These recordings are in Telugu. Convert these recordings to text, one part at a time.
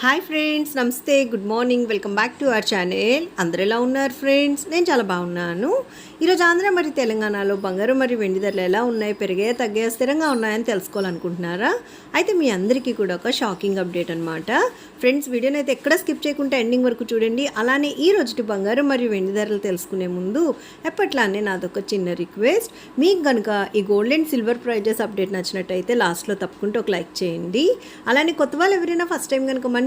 హాయ్ ఫ్రెండ్స్ నమస్తే good morning welcome back to our channel అందరు ఎలా ఉన్నారు ఫ్రెండ్స్ నేను చాలా బాగున్నాను. ఈరోజు ఆంధ్ర మరియు తెలంగాణలో బంగారం మరియు వెండి ధరలు ఎలా ఉన్నాయి పెరిగాయా తగ్గాయా స్థిరంగా ఉన్నాయని తెలుసుకోవాలనుకుంటున్నారా? అయితే మీ అందరికీ కూడా ఒక షాకింగ్ అప్డేట్ అనమాట ఫ్రెండ్స్ వీడియోని అయితే ఎక్కడ స్కిప్ చేయకుండా ఎండింగ్ వరకు చూడండి. అలానే ఈ రోజుటి బంగారం మరియు వెండి ధరలు తెలుసుకునే ముందు ఎప్పట్లానే నాదొక చిన్న రిక్వెస్ట్ మీకు కనుక ఈ gold and silver prices update నచ్చినట్టయితే లాస్ట్లో తప్పకుండా ఒక లైక్ చేయండి. అలానే కొత్త వాళ్ళు ఎవరైనా ఫస్ట్ టైం కనుక మన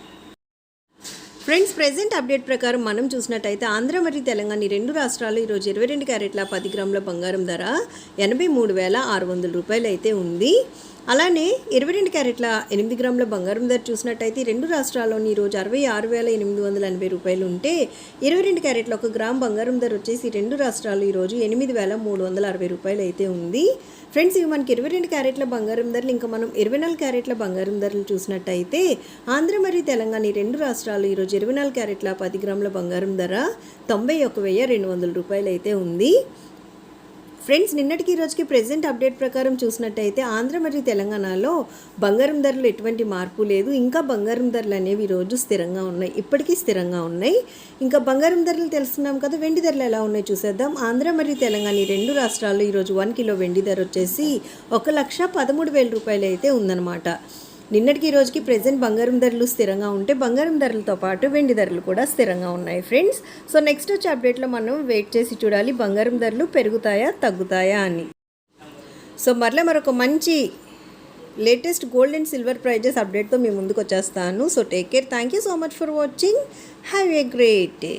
ఫ్రెండ్స్ ప్రెసెంట్ అప్డేట్ ప్రకారం మనం చూసినట్టయితే ఆంధ్ర మరియు తెలంగాణ ఈ రెండు రాష్ట్రాలు ఈరోజు ఇరవై రెండు క్యారెట్ల పది గ్రాముల బంగారం ధర ఎనభై మూడు వేల ఆరు వందల రూపాయలు అయితే ఉంది. అలానే ఇరవై రెండు క్యారెట్ల ఎనిమిది గ్రాముల బంగారం ధర చూసినట్టయితే రెండు రాష్ట్రాల్లోని ఈరోజు అరవై ఆరు వేల ఎనిమిది వందల ఎనభై రూపాయలు ఉంటే ఇరవై రెండు క్యారెట్ల ఒక గ్రామ్ బంగారం ధర వచ్చేసి రెండు రాష్ట్రాలు ఈరోజు ఎనిమిది వేల మూడు వందల అరవై రూపాయలు అయితే ఉంది. ఫ్రెండ్స్ ఇవి మనకి ఇరవై రెండు క్యారెట్ల బంగారం ధరలు ఇంకా మనం ఇరవై నాలుగు క్యారెట్ల బంగారం ధరలు చూసినట్టయితే ఆంధ్ర మరియు తెలంగాణ ఈ రెండు రాష్ట్రాలు ఈరోజు ఇరవై నాలుగు క్యారెట్ల పది గ్రాముల బంగారం ధర తొంభై ఒక వెయ్యి రెండు వందల రూపాయలు అయితే ఉంది. ఫ్రెండ్స్ నిన్నటికి ఈ రోజుకి ప్రెజెంట్ అప్డేట్ ప్రకారం చూసినట్టయితే ఆంధ్ర మరియు తెలంగాణలో బంగారం ధరలు ఎటువంటి మార్పు లేదు. ఇంకా బంగారం ధరలు అనేవి రోజు స్థిరంగా ఉన్నాయి. ఇప్పటికీ స్థిరంగా ఉన్నాయి. ఇంకా బంగారం ధరలు తెలుస్తున్నాం కదా వెండి ధరలు ఎలా ఉన్నాయి చూసేద్దాం. ఆంధ్ర మరియు తెలంగాణ ఈ రెండు రాష్ట్రాల్లో ఈరోజు వన్ కిలో వెండి ధర వచ్చేసి ఒక లక్ష పదమూడు వేల రూపాయలు అయితే ఉందన్నమాట. నిన్నటికి ఈ రోజుకి ప్రెసెంట్ బంగారం ధరలు స్థిరంగా ఉంటే బంగారం ధరలతో పాటు వెండి ధరలు కూడా స్థిరంగా ఉన్నాయి ఫ్రెండ్స్ సో నెక్స్ట్ వచ్చే అప్డేట్లో మనం వెయిట్ చేసి చూడాలి బంగారం ధరలు పెరుగుతాయా తగ్గుతాయా అని. సో మరలా మరొక మంచి latest gold and silver prices అప్డేట్తో మీ ముందుకు వచ్చేస్తాను. So take care thank you so much for watching have a great day